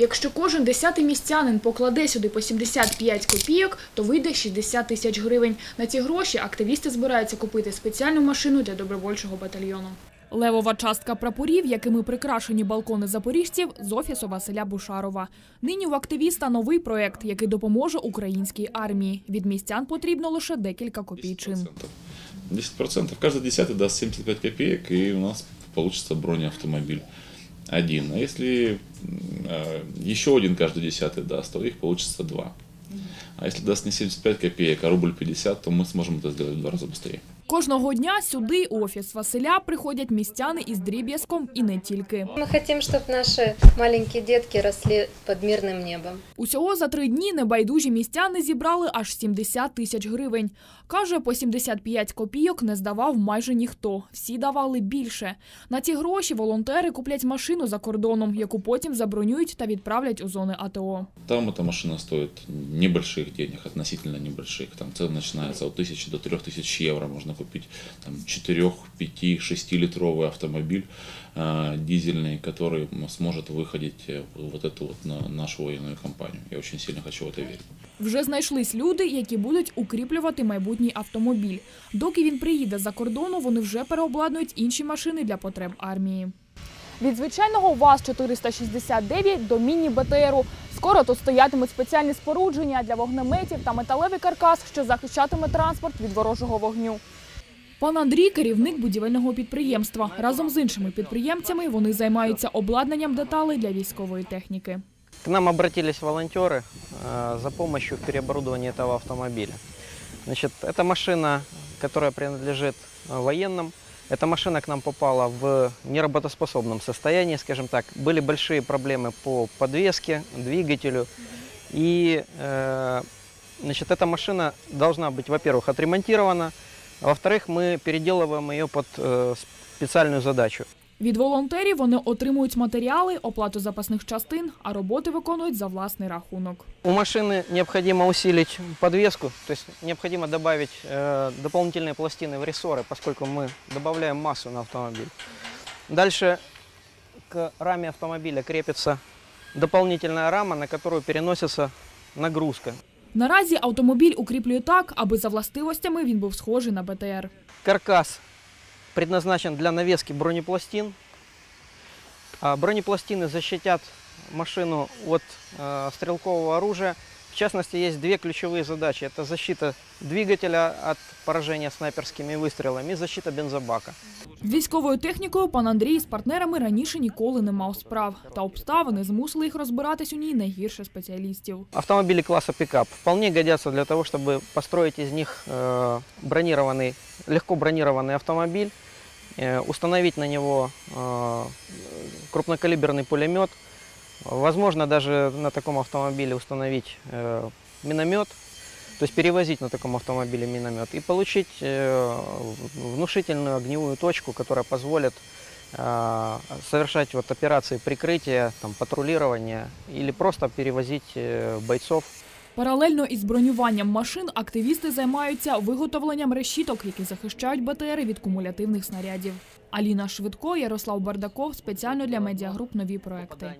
Якщо кожен десятий містянин покладе сюди по 75 копійок, то вийде 60 тисяч гривень. На ці гроші активісти збираються купити спеціальну машину для добровольчого батальйону. Левова частка прапорів, якими прикрашені балкони запоріжців, з офісу Василя Бушарова. Нині у активіста новий проект, який допоможе українській армії. Від містян потрібно лише декілька копійчин. 10%. Каждый десятый даст 75 копеек, и у нас получится бронеавтомобиль один. А если м, э, еще один каждый десятый даст, то их получится два. А если даст не 75 копеек, а рубль 50, то мы сможем это сделать в два раза быстрее. Кожного дня сюди, у офіс Василя, приходять містяни із дріб'язком і не тільки. Мы хотим, чтобы наши маленькие детки росли под мирным небом. Усього за три дні небайдужі містяни зібрали аж 70 тисяч гривень. Каже, по 75 копійок не здавав майже ніхто. Всі давали більше. На ці гроші волонтери куплять машину за кордоном, яку потім забронюють та відправлять у зони АТО. Там эта машина стоит небольших денег, относительно небольших. Там цены начинаются от 1000 до 3000 евро. Можно купить там, 4, 5, 6-литровый автомобиль э, дизельный, который м, сможет выходить э, в вот эту вот на нашу военную компанию. Я очень сильно хочу в это верить. Вже знайшлись люди, які будуть укріплювати майбутній автомобіль. Доки він приїде за кордону, вони вже переобладнують інші машини для потреб армії. Від звичайного ВАЗ-469 до міні-БТРу. Скоро тут стоятимуть спеціальні спорудження для вогнеметів та металевий каркас, що захищатиме транспорт від ворожого вогню. Пан Андрій – керівник будівельного підприємства. Разом з іншими підприємцями вони займаються обладнанням деталей для військової техніки. К нам обратились волонтеры э, за помощью в переоборудовании этого автомобиля. Значит, эта машина, которая принадлежит э, военным, эта машина к нам попала в неработоспособном состоянии, скажем так. Были большие проблемы по подвеске, двигателю. И э, значит, эта машина должна быть, во-первых, отремонтирована, а во-вторых, мы переделываем ее под э, специальную задачу. Від волонтерів вони отримують матеріали, оплату запасних частин, а роботи виконують за власний рахунок. У машины необходимо усилить подвеску, то есть необходимо добавить э, дополнительные пластины в рессоры, поскольку мы добавляем массу на автомобиль. Дальше к раме автомобиля крепится дополнительная рама, на которую переносится нагрузка. Наразі автомобіль укріплює так, аби за властивостями він був схожий на БТР. Каркас предназначен для навески бронепластин. Бронепластини бронепластины защитят машину от стрілкового оружия. В частности, есть две ключевые задачи. Это защита двигателя от поражения снайперскими выстрелами и защита бензобака. З військовою технікою пан Андрій з партнерами раніше ніколи не мав справ. Та обставини змусили їх розбиратись у ній не гірше спеціалістів. Автомобили класса пикап вполне годятся для того, чтобы построить из них э, бронированный, легко бронированный автомобиль, э, установить на него э, крупнокалиберный пулемет, возможно даже на таком автомобиле установить э, миномет, то есть перевозить на таком автомобиле миномет и получить э, внушительную огневую точку, которая позволит э, совершать вот операции прикрытия, там, патрулирования или просто перевозить э, бойцов Паралельно із бронюванням машин активісти займаються виготовленням решіток, які захищають БТРи від кумулятивних снарядів. Аліна Швидко, Ярослав Бардаков спеціально для медіагруп нові проекти.